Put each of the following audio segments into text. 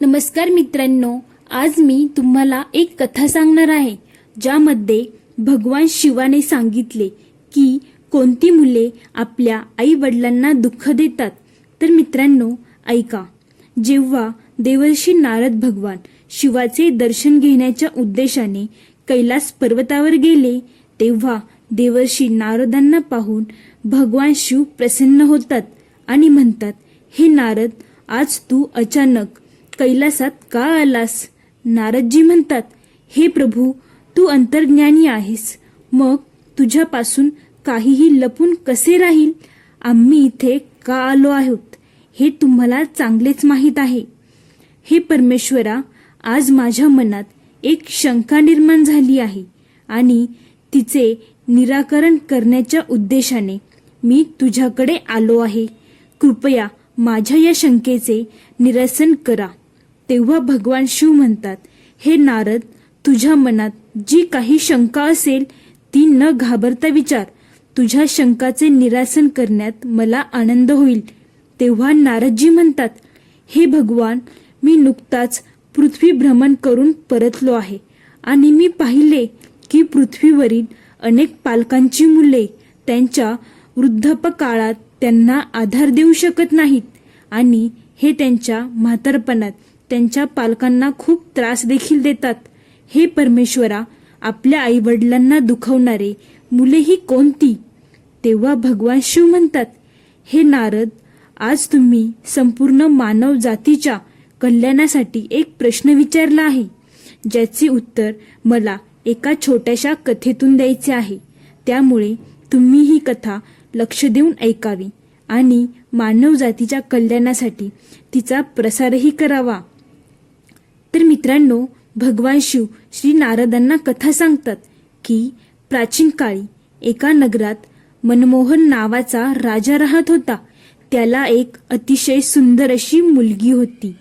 नमस्कार मित्रांनो आज मी तुम्हाला एक कथा सांगणार आहे ज्यामध्ये भगवान शिवाने सांगितले की कोणती मुले आपल्या आई वडिलांना दुःख देतात. तर मित्रांनो ऐका. जेव्हा देवर्षी नारद भगवान शिवाचे दर्शन घेण्याच्या उद्देशाने कैलास पर्वतावर गेले तेव्हा देवर्षी नारदांना पाहून भगवान शिव प्रसन्न होतात आणि म्हणतात हे नारद आज तू अचानक कैलासात का आलास नारदजी म्हणतात हे प्रभू तू अंतर्ज्ञानी आहेस. मग तुझ्यापासून काहीही लपून कसे राहील? आम्ही इथे का आलो आहोत? हे तुम्हाला चांगलेच माहीत आहे. हे परमेश्वरा आज माझ्या मनात एक शंका निर्माण झाली आहे आणि तिचे निराकरण करण्याच्या उद्देशाने मी तुझ्याकडे आलो आहे. कृपया माझ्या या शंकेचे निरसन करा. तेव्हा भगवान शिव म्हणतात हे नारद तुझ्या मनात जी काही शंका असेल ती न घाबरता विचार. तुझ्या शंकाचे निरासन करण्यात मला आनंद होईल. तेव्हा नारदजी म्हणतात हे भगवान मी नुकताच पृथ्वी भ्रमण करून परतलो आहे आणि मी पाहिले की पृथ्वीवरील अनेक पालकांची मुले त्यांच्या वृद्धापकाळात त्यांना आधार देऊ शकत नाहीत आणि हे त्यांच्या म्हातारपणात त्यांच्या पालकांना खूप त्रास देखील देतात. हे परमेश्वरा आपल्या आईवडिलांना दुखवणारे मुले ही कोणती? तेव्हा भगवान शिव म्हणतात हे नारद आज तुम्ही संपूर्ण मानव जातीच्या कल्याणासाठी एक प्रश्न विचारला आहे ज्याचे उत्तर मला एका छोट्याशा कथेतून द्यायचे आहे. त्यामुळे तुम्ही ही कथा लक्ष देऊन ऐकावी आणि मानव जातीच्या कल्याणासाठी तिचा प्रसारही करावा. तर मित्रांनो भगवान शिव श्री नारदांना कथा सांगतात की प्राचीन काळी एका नगरात मनमोहन नावाचा राजा राहत होता. त्याला एक अतिशय सुंदर अशी मुलगी होती.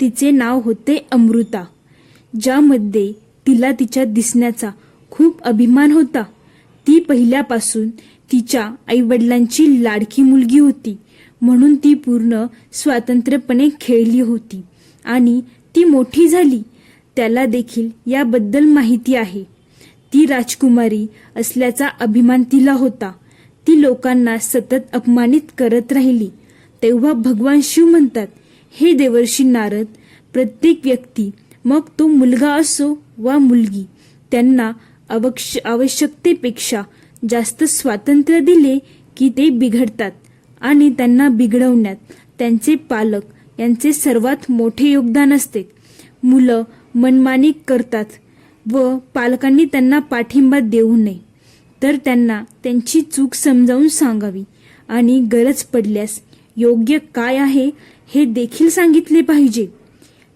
तिचे नाव होते अमृता ज्यामध्ये तिला तिच्या दिसण्याचा खूप अभिमान होता. ती पहिल्यापासून तिच्या आईवडिलांची लाडकी मुलगी होती म्हणून ती पूर्ण स्वातंत्र्यपणे खेळली होती आणि ती मोठी झाली. त्याला देखील याबद्दल माहिती आहे. ती राजकुमारी असल्याचा अभिमान तिला होता. ती लोकांना सतत अपमानित करत राहिली. तेव्हा भगवान शिव म्हणतात हे देवर्षी नारद प्रत्येक व्यक्ती मग तो मुलगा असो वा मुलगी त्यांना अवक्ष आवश्यकतेपेक्षा जास्त स्वातंत्र्य दिले की ते बिघडतात आणि त्यांना बिघडवण्यात त्यांचे पालक यांचे सर्वात मोठे योगदान असते. मुलं मनमानी करतात व पालकांनी त्यांना पाठिंबा देऊ नये. तर त्यांना त्यांची चूक समजावून सांगावी आणि गरज पडल्यास योग्य काय आहे हे देखील सांगितले पाहिजे.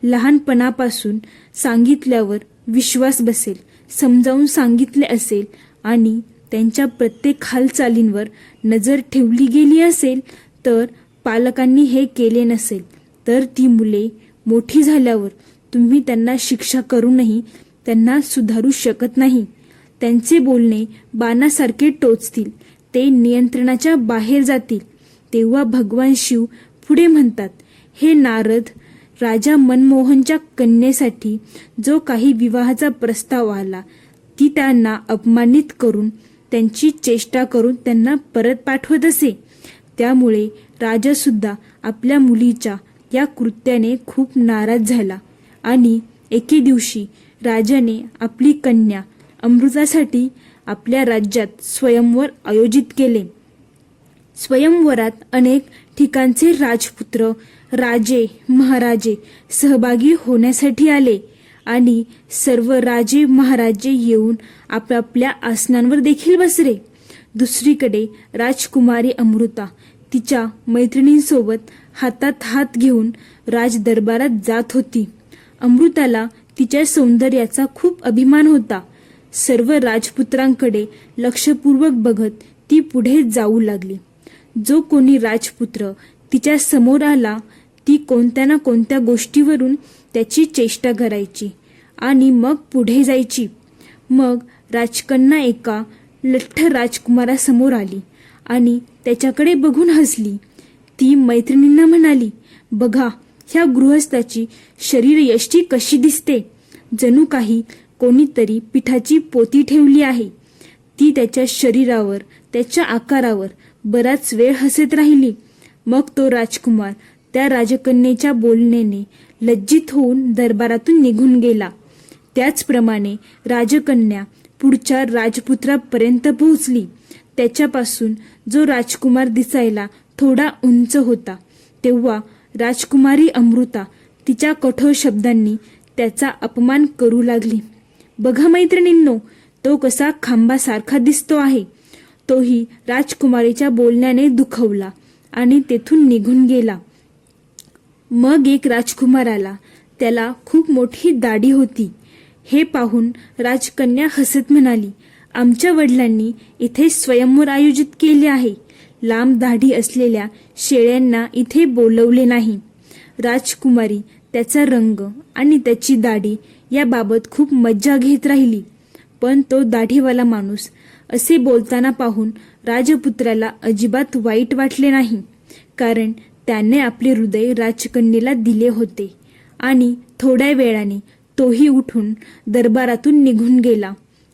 लहानपणापासून सांगितल्यावर विश्वास बसेल समजावून सांगितले असेल आणि त्यांच्या प्रत्येक हालचालींवर नजर ठेवली गेली असेल तर पालकांनी हे केले नसेल. तर ती मुले मोठी झाल्यावर तुम्ही त्यांना शिक्षा करूनही त्यांना सुधारू शकत नाही. त्यांचे बोलणे बाणासारखे टोचतील ते नियंत्रणाच्या बाहेर जातील. तेव्हा भगवान शिव पुढे म्हणतात हे नारद राजा मनमोहनच्या कन्येसाठी जो काही विवाहाचा प्रस्ताव आला ती त्यांना अपमानित करून त्यांची चेष्टा करून त्यांना परत पाठवत असे. त्यामुळे राजासुद्धा आपल्या मुलीच्या या कृत्याने खूप नाराज झाला. आणि एके दिवशी राजाने आपली कन्या अमृतासाठी आपल्या राज्यात स्वयंवर आयोजित केले. स्वयंवरात अनेक ठिकाणचे राजपुत्र राजे महाराजे सहभागी होण्यासाठी आले आणि सर्व राजे महाराजे येऊन आपापल्या आसनांवर देखील बसले. दुसरीकडे राजकुमारी अमृता तिच्या मैत्रिणींसोबत हातात हात घेऊन राजदरबारात जात होती. अमृताला तिच्या सौंदर्याचा खूप अभिमान होता. सर्व राजपुत्रांकडे लक्षपूर्वक बघत ती पुढे जाऊ लागली. जो कोणी राजपुत्र तिच्या समोर आला ती कोणत्या ना कोणत्या गोष्टीवरून त्याची चेष्टा करायची आणि मग पुढे जायची. मग राजकन्या एका लठ्ठ राजकुमारासमोर आली आणि त्याच्याकडे बघून हसली. ती मैत्रिणींना म्हणाली बघा ह्या गृहस्थाची शरीर यष्टी कशी दिसते? जणू काही कोणीतरी पिठाची पोती ठेवली आहे. ती त्याच्या शरीरावर त्याच्या आकारावर बराच वेळ हसत राहिली. मग तो राजकुमार त्या राजकन्येच्या बोलण्याने लज्जित होऊन दरबारातून निघून गेला. त्याचप्रमाणे राजकन्या पुढच्या राजपुत्रापर्यंत पोहोचली. त्याच्यापासून जो राजकुमार दिसायला थोडा उंच होता. तेव्हा राजकुमारी अमृता तिच्या कठोर शब्दांनी त्याचा अपमान करू लागली. बघा मैत्रिणींनो तो कसा खांबासारखा दिसतो आहे. तोही राजकुमारीच्या बोलण्याने दुखवला आणि तेथून निघून गेला. मग एक राजकुमार आला. त्याला खूप मोठी दाढी होती. हे पाहून राजकन्या हसत म्हणाली आमच्या वडिलांनी इथे स्वयंवर आयोजित केले आहे. लांब दाढी असलेल्या शेळ्यांना इथे बोलवले नाही. राजकुमारी त्याचा रंग आणि त्याची दाढी याबाबत खूप मज्जा घेत राहिली. पण तो दाढीवाला माणूस असे बोलताना पाहून राजपुत्राला अजिबात वाईट वाटले नाही. कारण त्याने आपले हृदय राजकन्येला दिले होते आणि थोड्या वेळाने तोही उठून दरबारातून निघून गेला.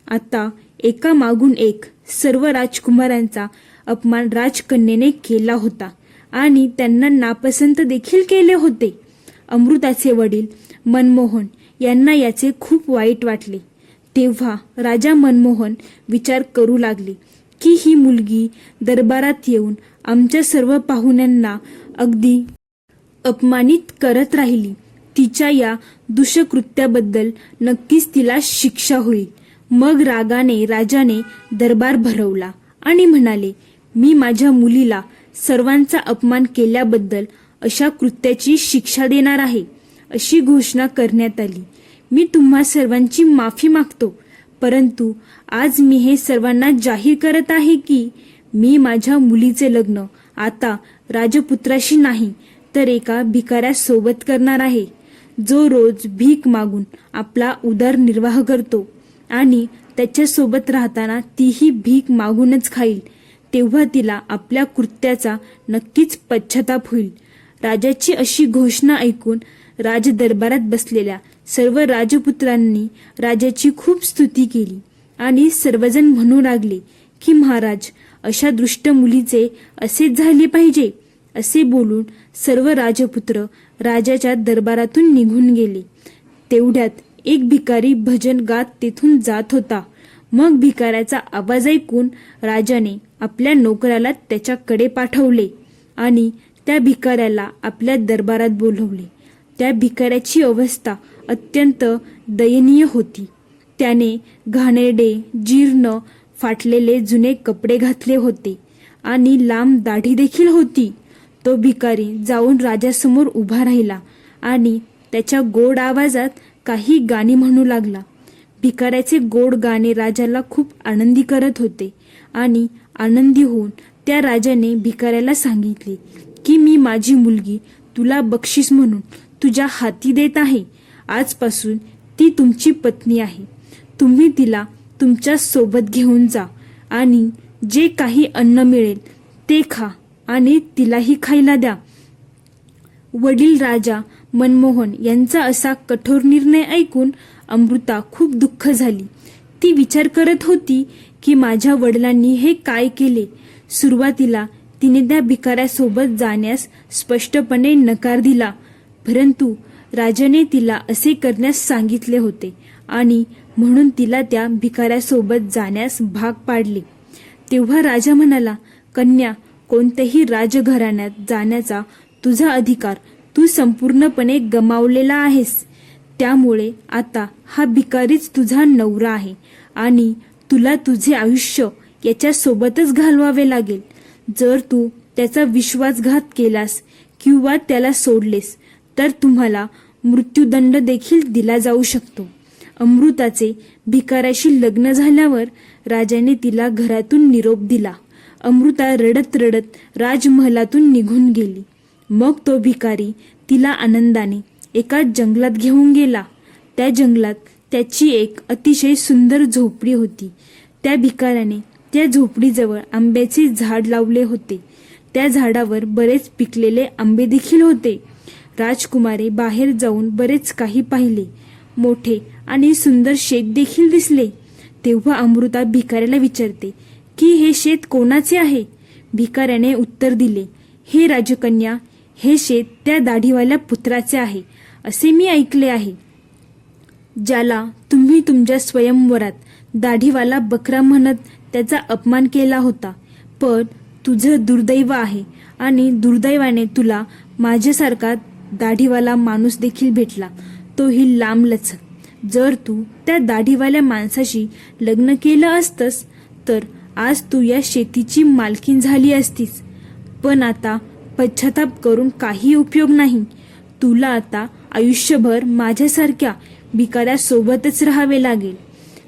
आता एका मागून एक सर्व राजकुमारांचा अपमान राजकन्येने केला होता आणि त्यांना नापसंत देखील केले होते. अमृताचे वडील मनमोहन यांना याचे खूप वाईट वाटले. तेव्हा राजा मनमोहन विचार करू लागले की ही मुलगी दरबारात येऊन आमच्या सर्व पाहुण्यांना अगदी अपमानित करत राहिली. तिच्या या दुष्कृत्याबद्दल नक्कीच तिला शिक्षा होईल. मग रागाने राजाने दरबार भरवला आणि म्हणाले मी माझ्या मुलीला सर्वांचा अपमान केल्याबद्दल अशा कृत्याची शिक्षा देणार आहे अशी घोषणा करण्यात आली. मी तुम्हा सर्वांची माफी मागतो परंतु आज मी हे सर्वांना जाहीर करत आहे की मी माझ्या मुलीचे लग्न आता राजपुत्राशी नाही तर एका भिकाऱ्यासोबत करणार आहे जो रोज भीक मागून आपला उदरनिर्वाह करतो आणि त्याच्यासोबत राहताना तीही भीक मागूनच खाईल. तेव्हा तिला आपल्या कृत्याचा नक्कीच पश्चाताप होईल. राजाची अशी घोषणा ऐकून राजदरबारात बसलेल्या सर्व राजपुत्रांनी राजाची खूप स्तुती केली आणि सर्वजण म्हणू लागले की महाराज अशा दृष्ट मुलीचे असे झाले पाहिजे असे बोलून सर्व राजपुत्र राजाच्या दरबारातून निघून गेले. तेवढ्यात एक भिकारी भजन गात तेथून जात होता. मग भिकाऱ्याचा आवाज ऐकून राजाने आपल्या नोकराला त्याच्याकडे पाठवले आणि त्या भिकाऱ्याला आपल्या दरबारात बोलवले. त्या भिकाऱ्याची अवस्था अत्यंत दयनीय होती. त्याने घाणेरडे जीर्ण फाटलेले जुने कपडे घातले होते आणि लांब दाढी देखील होती. तो भिकारी जाऊन राजासमोर उभा राहिला आणि त्याच्या गोड आवाजात काही गाणी म्हणू लागला. भिकाऱ्याचे गोड गाणे राजाला खूप आनंदी करत होते. आणि आनंदी होऊन त्या राजाने भिकाऱ्याला सांगितले की मी माझी मुलगी तुला बक्षीस म्हणून तुझ्या हाती देत आहे. आजपासून ती तुमची पत्नी आहे. तुम्ही तिला तुमच्यासोबत घेऊन जा आणि जे काही अन्न मिळेल ते खा आणि तिलाही खायला द्या. वडील राजा मनमोहन यांचा असा कठोर निर्णय ऐकून अमृता खूप दुःख झाली. ती विचार करत होती की माझ्या वडिलांनी हे काय केले. सुरुवातीला तिने त्या भिकाऱ्यासोबत जाण्यास स्पष्टपणे नकार दिला. परंतु राजाने तिला असे करण्यास सांगितले होते आणि म्हणून तिला त्या भिकाऱ्यासोबत जाण्यास भाग पाडले. तेव्हा राजा म्हणाला कन्या कोणत्याही राजघराण्यात जाण्याचा तुझा अधिकार तू संपूर्णपणे गमावलेला आहेस. त्यामुळे आता हा भिकारीच तुझा नवरा आहे आणि तुला तुझे आयुष्य याच्यासोबतच घालवावे लागेल. जर तू त्याचा विश्वासघात केलास किंवा त्याला सोडलेस तर तुम्हाला मृत्यूदंड देखील दिला जाऊ शकतो. अमृताचे भिकाऱ्याशी लग्न झाल्यावर राजाने तिला घरातून निरोप दिला. अमृता रडत रडत राजमहलातून निघून गेली. मग तो भिकारी तिला आनंदाने एका जंगलात घेऊन गेला. त्या जंगलात त्याची एक अतिशय सुंदर झोपडी होती. त्या भिकाऱ्याने त्या झोपडीजवळ आंब्याचे झाड लावले होते. त्या झाडावर बरेच पिकलेले आंबे देखील होते. राजकुमारे बाहेर जाऊन बरेच काही पाहिले. मोठे आणि सुंदर शेत देखील दिसले. तेव्हा अमृता भिकाऱ्याला विचारते की हे शेत कोणाचे आहे? भिकाऱ्याने उत्तर दिले हे राजकन्या हे शेत त्या दाढीवाल्या पुत्राचे आहे. असे मी ऐकले आहे. ज्याला तुम्ही तुमच्या स्वयंवरात दाढीवाला बकरा म्हणत त्याचा अपमान केला होता. पण तुझं दुर्दैव आहे आणि दुर्दैवाने तुला माझ्यासारखा दाढीवाला माणूस देखील भेटला. तोही लांबलचक. जर तू त्या दाढीवाल्या माणसाशी लग्न केलं असतंस तर आज तू या शेतीची मालकीन झाली असतीस. पण आता पश्चाताप करून काही उपयोग नाही. तुला आता आयुष्यभर माझ्यासारख्या भिकाऱ्यासोबतच राहावे लागेल.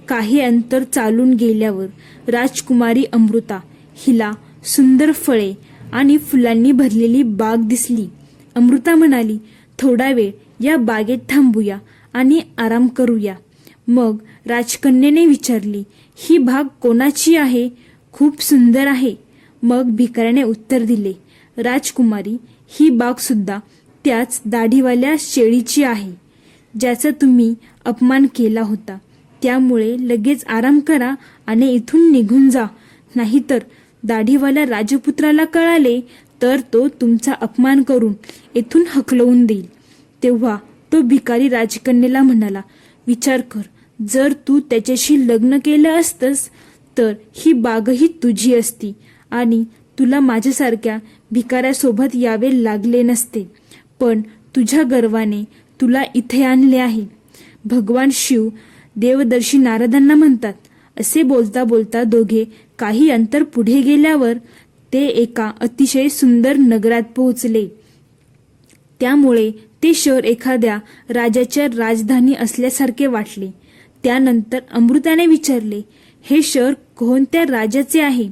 काही अंतर चालून गेल्यावर राजकुमारी अमृता हिला सुंदर फळे आणि फुलांनी भरलेली बाग दिसली. अमृता म्हणाली थोडा वेळ या बागेत थांबूया आणि आराम करूया. मग राजकन्याने विचारली ही बाग कोणाची आहे? खूप सुंदर आहे. मग भिकाऱ्याने उत्तर दिले राजकुमारी ही बाग सुद्धा त्याच दाढीवाल्या शेळीची आहे ज्याचा तुम्ही अपमान केला होता. त्यामुळे लगेच आराम करा आणि इथून निघून जा. नाहीतर दाढीवाल्या राजपुत्राला कळाले तर तो तुमचा अपमान करून इथून हकलवून देईल. तेव्हा तो भिकारी राजकन्येला म्हणाला विचार कर जर तू त्याच्याशी लग्न केलं असतंस तर ही बागही तुझी असती आणि तुला माझ्यासारख्या भिकाऱ्यासोबत यावे लागले नसते. पण तुझ्या गर्वाने तुला इथे आणले आहे. भगवान शिव देवदर्शी नारदांना म्हणतात असे बोलता बोलता दोघे काही अंतर पुढे गेल्यावर ते एका अतिशय सुंदर नगरात पोहोचले. त्यामुळे ते शहर एखाद्या राजाच्या राजधानी असल्यासारखे वाटले. त्यानंतर अमृताने विचारले हे शहर कोणत्या राजाचे आहे?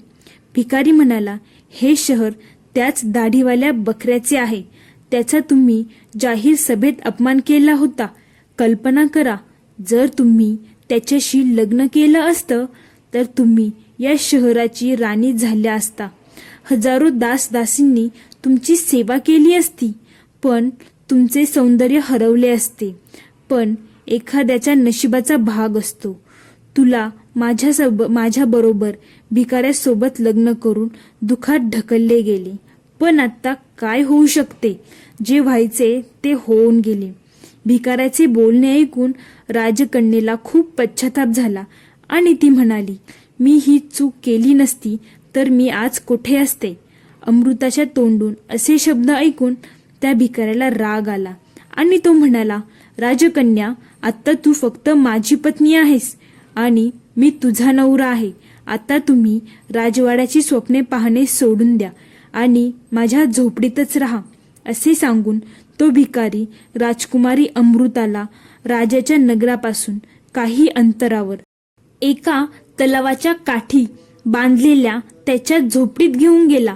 भिकारी म्हणाला हे शहर त्याच दाढीवाल्या बकऱ्याचे आहे. त्याचा तुम्ही जाहीर सभेत अपमान केला होता. कल्पना करा जर तुम्ही त्याच्याशी लग्न केलं असतं तर तुम्ही या शहराची राणी झाल्या असता. हजारो दासदासींनी तुमची सेवा केली असती पण तुमचे सौंदर्य हरवले असते. पण एखाद्याच्या नशिबाचा भाग असतो. तुला माझ्या सब माझ्याबरोबर भिकाऱ्यासोबत लग्न करून दुखात ढकलले गेले. पण आत्ता काय होऊ शकते? जे व्हायचे ते होऊन गेले. भिकाऱ्याचे बोलणे ऐकून राजकन्येला खूप पश्चाताप झाला आणि ती म्हणाली मी ही चूक केली नसती तर मी आज कुठे असते? अमृताच्या तोंडून असे शब्द ऐकून त्या भिकाऱ्याला राग आला आणि तो म्हणाला राजकन्या आत्ता तू फक्त माझी पत्नी आहेस आणि मी तुझा नवरा आहे. आता तुम्ही राजवाड्याची स्वप्ने पाहणे सोडून द्या. आणि माझ्या झोपडीतच राहा असे सांगून तो भिकारी राजकुमारी अमृताला राजाच्या नगरापासून काही अंतरावर एका तलावाच्या काठी बांधलेल्या त्याच्या झोपडीत घेऊन गेला.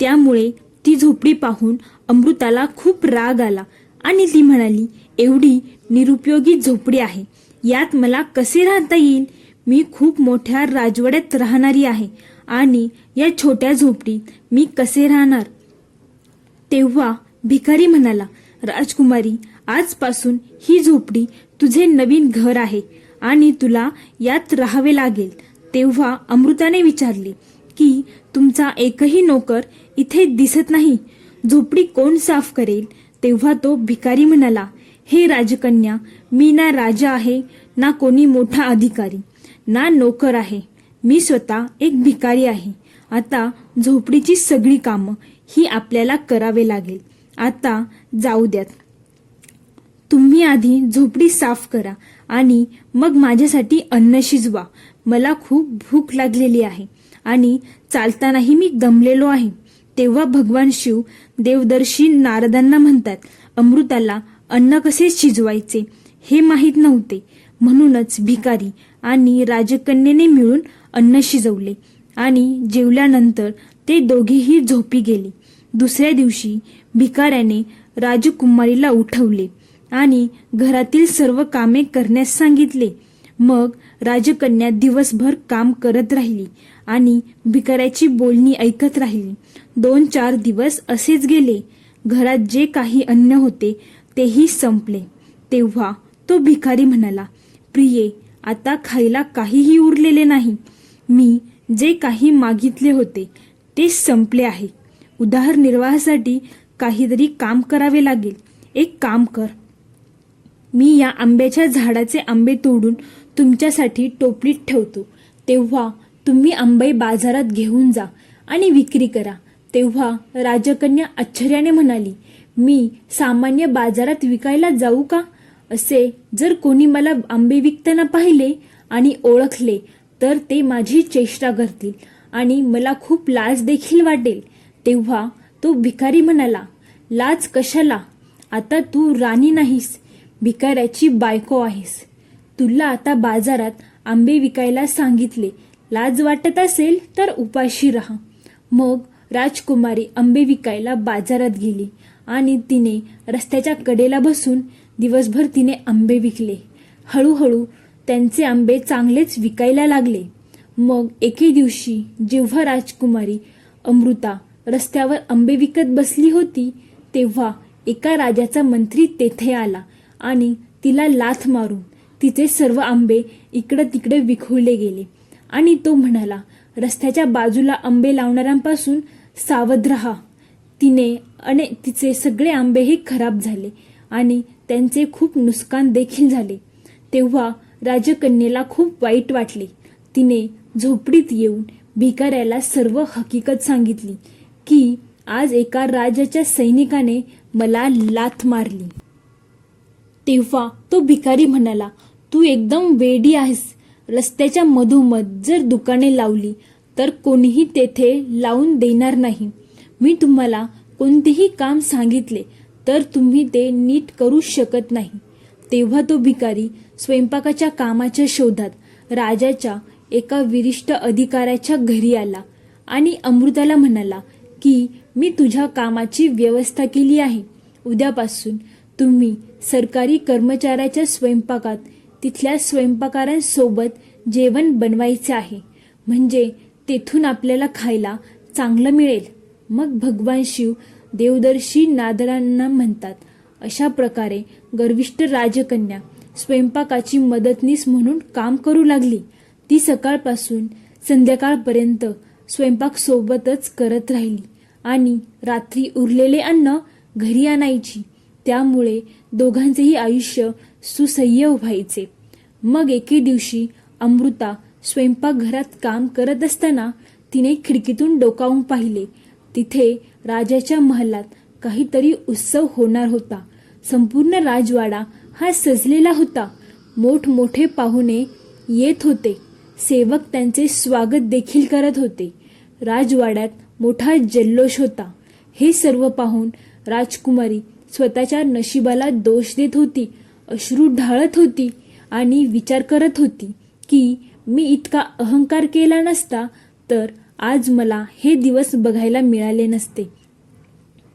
त्यामुळे ती झोपडी पाहून अमृताला खूप राग आला आणि ती म्हणाली एवढी निरुपयोगी झोपडी आहे. यात मला कसे राहता येईल? मी खूप मोठ्या राजवाड्यात राहणारी आहे. आणि या छोट्या झोपडीत मी कसे राहणार? तेव्हा भिकारी म्हणाला राजकुमारी आजपासून ही झोपडी तुझे नवीन घर आहे आणि तुला यात राहावे लागेल. तेव्हा अमृताने विचारले की तुमचा एकही नोकर इथे दिसत नाही? झोपडी कोण साफ करेल? तेव्हा तो भिकारी म्हणाला हे राजकन्या मी ना राजा आहे ना कोणी मोठा अधिकारी ना नोकर आहे. मी स्वतः एक भिकारी आहे. आता झोपडीची सगळी कामं ही आपल्याला करावे लागेल. आता जाऊ द्यात. तुम्ही आधी झोपडी साफ करा आणि मग माझ्यासाठी अन्न शिजवा. मला खूप भूक लागलेली आहे आणि चालतानाही मी दमलेलो आहे. तेव्हा भगवान शिव देवदर्शी नारदांना म्हणतात अमृताला अन्न कसे शिजवायचे? हे माहीत नव्हते. म्हणूनच भिकारी आणि राजकन्येने मिळून अन्न शिजवले. आणि जेवल्यानंतर ते दोघेही झोपी गेले. दुसऱ्या दिवशी भिकाऱ्याने राजकुमारीला उठवले आणि घरातील सर्व कामे करण्यास सांगितले. मग राजकन्या दिवसभर काम करत राहिली आणि भिकाऱ्याची बोलणी ऐकत राहिली. दोन चार दिवस असेच गेले. घरात जे काही अन्न होते तेही संपले. तेव्हा तो भिकारी म्हणाला प्रिये आता खायला काहीही उरलेले नाही. मी जे काही मागितले होते ते संपले आहे. उदाहरनिर्वाहासाठी काहीतरी काम करावे लागेल. एक काम कर. मी या आंब्याच्या झाडाचे आंबे तोडून तुमच्यासाठी टोपलीत ठेवतो. तेव्हा तुम्ही आंबे बाजारात घेऊन जा आणि विक्री करा. तेव्हा राजकन्या आश्चर्याने म्हणाली मी सामान्य बाजारात विकायला जाऊ का? असे जर कोणी मला आंबे विकताना पाहिले आणि ओळखले तर ते माझी चेष्टा करतील आणि मला खूप लाज देखील वाटेल. तेव्हा तो भिकारी म्हणाला लाज कशाला? आता तू राणी नाहीस भिकाऱ्याची बायको आहेस. तुला आता बाजारात आंबे विकायला सांगितले. लाज वाटत असेल तर उपाशी राहा. मग राजकुमारी आंबे विकायला बाजारात गेली आणि तिने रस्त्याच्या कडेला बसून दिवसभर तिने आंबे विकले. हळूहळू त्यांचे आंबे चांगलेच विकायला लागले. मग एके दिवशी जेव्हा राजकुमारी अमृता रस्त्यावर आंबे विकत बसली होती तेव्हा एका राजाचा मंत्री तेथे आला आणि तिला लाथ मारून तिचे सर्व आंबे इकडं तिकडे विखुरले गेले. आणि तो म्हणाला रस्त्याच्या बाजूला आंबे लावणाऱ्यांपासून सावध राहा. तिने आणि तिचे सगळे आंबेही खराब झाले आणि त्यांचे खूप नुकसान देखील झाले. तेव्हा राजकन्येला खूप वाईट वाटले. तिने झोपडीत येऊन भिकाऱ्याला सर्व हकीकत सांगितली की आज एका राजाच्या सैनिकाने मला लाथ मारली. तेव्हा तो भिकारी म्हणाला तू एकदम वेडी आहेस. रस्त्याच्या मधोमध जर दुकाने लावली तर कोणीही तेथे लावून देणार नाही. मी तुम्हाला कोणतेही काम सांगितले तर तुम्ही ते नीट करू शकत नाही. तेव्हा तो भिकारी स्वयंपाकाच्या कामाच्या शोधात राजाच्या एका विरिष्ट अधिकाऱ्याच्या घरी आला आणि अमृताला म्हणाला की मी तुझ्या कामाची व्यवस्था केली आहे. उद्यापासून तुम्ही सरकारी कर्मचाऱ्याच्या स्वयंपाकात तिथल्या स्वयंपाकारांसोबत जेवण बनवायचे आहे. म्हणजे तेथून आपल्याला खायला चांगलं मिळेल. मग भगवान शिव देवदर्शी नादरांना म्हणतात. अशा प्रकारे गर्विष्ठ राजकन्या स्वयंपाकाची मदतनीस म्हणून काम करू लागली. ती सकाळपासून संध्याकाळपर्यंत स्वयंपाक सोबतच करत राहिली आणि रात्री उरलेले अन्न घरी आणायची. त्यामुळे दोघांचेही आयुष्य सुसह्य व्हायचे. मग एके दिवशी अमृता स्वयंपाकघरात काम करत असताना तिने खिडकीतून डोकावून पाहिले. तिथे राजाच्या महालात काहीतरी उत्सव होणार होता. संपूर्ण राजवाडा हा सजलेला होता. मोठमोठे पाहुणे येत होते. सेवक त्यांचे स्वागत देखील करत होते. राजवाड्यात मोठा जल्लोष होता. हे सर्व पाहून राजकुमारी स्वतःच्या नशिबाला दोष देत होती अश्रू ढाळत होती आणि विचार करत होती की मी इतका अहंकार केला नसता तर आज मला हे दिवस बघायला मिळाले नसते.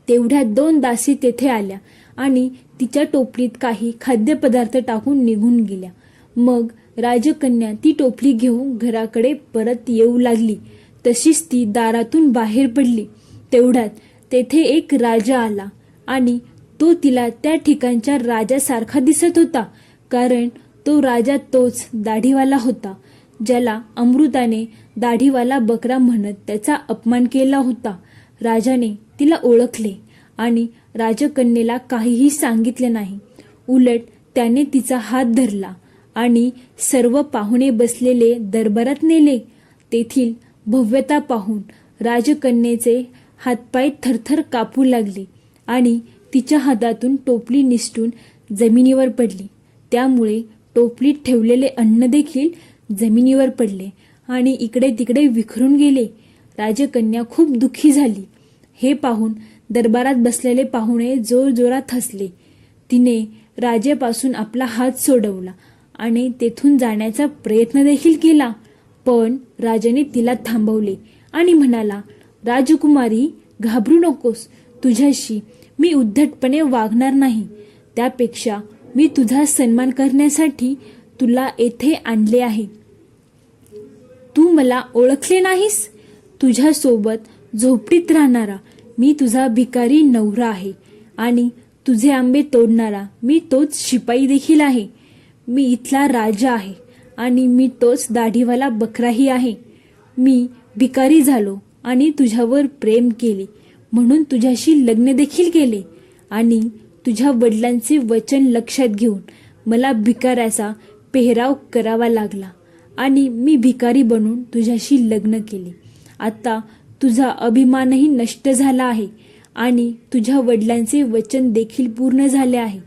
तेवढ्या दोन दासी तेथे आल्या आणि तिच्या टोपलीत काही खाद्यपदार्थ टाकून निघून गेल्या. मग राजकन्या ती टोपली घेऊन घराकडे परत येऊ लागली. तशीच ती दारातून बाहेर पडली. तेवढ्यात तेथे एक राजा आला आणि तो तिला त्या ठिकाणच्या राजासारखा दिसत होता कारण तो राजा तोच दाढीवाला होता ज्याला अमृताने दाढीवाला बकरा म्हणत त्याचा अपमान केला होता. राजाने तिला ओळखले आणि राजकन्येला काहीही सांगितले नाही. उलट त्याने तिचा हात धरला आणि सर्व पाहुणे बसलेले दरबारात नेले. तेथील भव्यता पाहून राजकन्येचे हातपाय थरथर कापू लागले आणि तिच्या हातातून टोपली निसटून जमिनीवर पडली. त्यामुळे टोपलीत ठेवलेले अन्न देखील जमिनीवर पडले. आणि इकडे तिकडे विखरून गेले. राजकन्या खूप दुःखी झाली. हे पाहून दरबारात बसलेले पाहुणे जोरजोरात हसले. तिने राजेपासून आपला हात सोडवला आणि तेथून जाण्याचा प्रयत्न देखील केला. पण राजाने तिला थांबवले आणि म्हणाला राजकुमारी घाबरू नकोस. तुझ्याशी मी उद्धटपणे वागणार नाही. त्यापेक्षा मी तुझा सन्मान करण्यासाठी तुला येथे आणले आहे. तू मला ओळखले नाहीस? तुझ्यासोबत झोपडीत राहणारा मी तुझा भिकारी नवरा आहे आणि तुझे आंबे तोडणारा मी तोच शिपाई देखील आहे. मी इथला राजा आहे आणि मी तोच दाढीवाला बकराही आहे. मी भिकारी झालो आणि तुझ्यावर प्रेम केले म्हणून तुझ्याशी लग्न देखील केले आणि तुझ्या वडिलांचे वचन लक्षात घेऊन मला भिकाऱ्याचा पेहराव करावा लागला. आणि मी भिकारी बनून तुझ्याशी लग्न केले. आता तुझा अभिमानही नष्ट झाला आहे आणि तुझ्या वडिलांचे वचन देखील पूर्ण झाले आहे.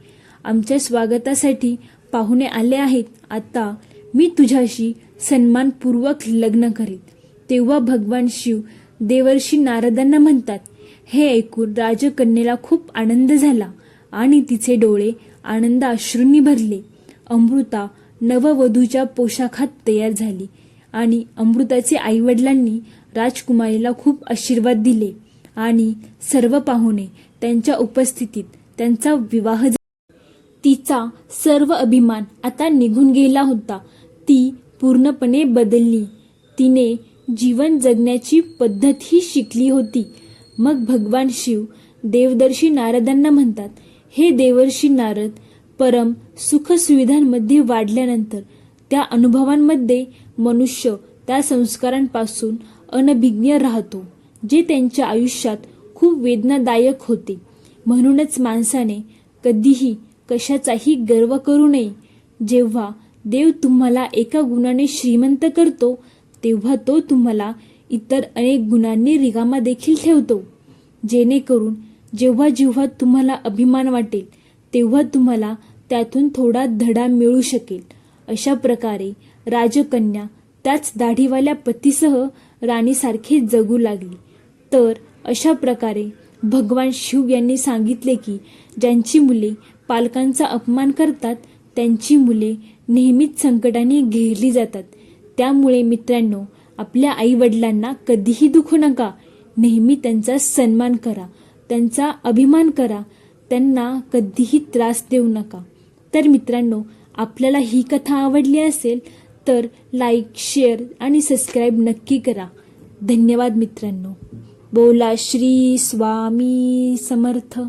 आमच्या स्वागतासाठी पाहुणे आले आहेत. आता मी तुझ्याशी सन्मानपूर्वक लग्न करीत. तेव्हा भगवान शिव देवर्षी नारदांना म्हणतात हे ऐकून राजकन्येला खूप आनंद झाला आणि तिचे डोळे आनंद अश्रूंनी भरले. अमृता नववधूच्या पोशाखात तयार झाली आणि अमृताचे आईवडिलांनी राजकुमारीला खूप आशीर्वाद दिले आणि सर्व पाहुणे त्यांच्या उपस्थितीत त्यांचा विवाह झाला. तिचा सर्व अभिमान आता निघून गेला होता. ती पूर्णपणे बदलली. तिने जीवन जगण्याची पद्धतही शिकली होती. मग भगवान शिव देवदर्शी नारदांना म्हणतात हे देवर्षी नारद परम सुखसुविधांमध्ये वाढल्यानंतर त्या अनुभवांमध्ये मनुष्य त्या संस्कारांपासून अनभिज्ञ राहतो जे त्यांच्या आयुष्यात खूप वेदनादायक होते. म्हणूनच माणसाने कधीही कशाचाही गर्व करू नये. जेव्हा देव तुम्हाला एका गुणाने श्रीमंत करतो तेव्हा तो तुम्हाला इतर अनेक गुणांनी रिकामा देखील ठेवतो. जेणेकरून जेव्हा जेव्हा तुम्हाला अभिमान वाटेल तेव्हा तुम्हाला त्यातून थोडा धडा मिळू शकेल. अशा प्रकारे राजकन्या त्याच दाढीवाल्या पतीसह राणीसारखे जगू लागली. तर अशा प्रकारे भगवान शिव यांनी सांगितले की ज्यांची मुले पालकांचा अपमान करतात त्यांची मुले नेहमीच संकटाने घेरली जातात. त्यामुळे मित्रांनो आपल्या आईवडिलांना कधीही दुखू नका. नेहमी त्यांचा सन्मान करा त्यांचा अभिमान करा त्यांना कधीही त्रास देऊ नका. तर मित्रांनो आपल्याला ही कथा आवडली असेल तर लाईक शेअर आणि सबस्क्राईब नक्की करा. धन्यवाद मित्रांनो. बोला श्री स्वामी समर्थ.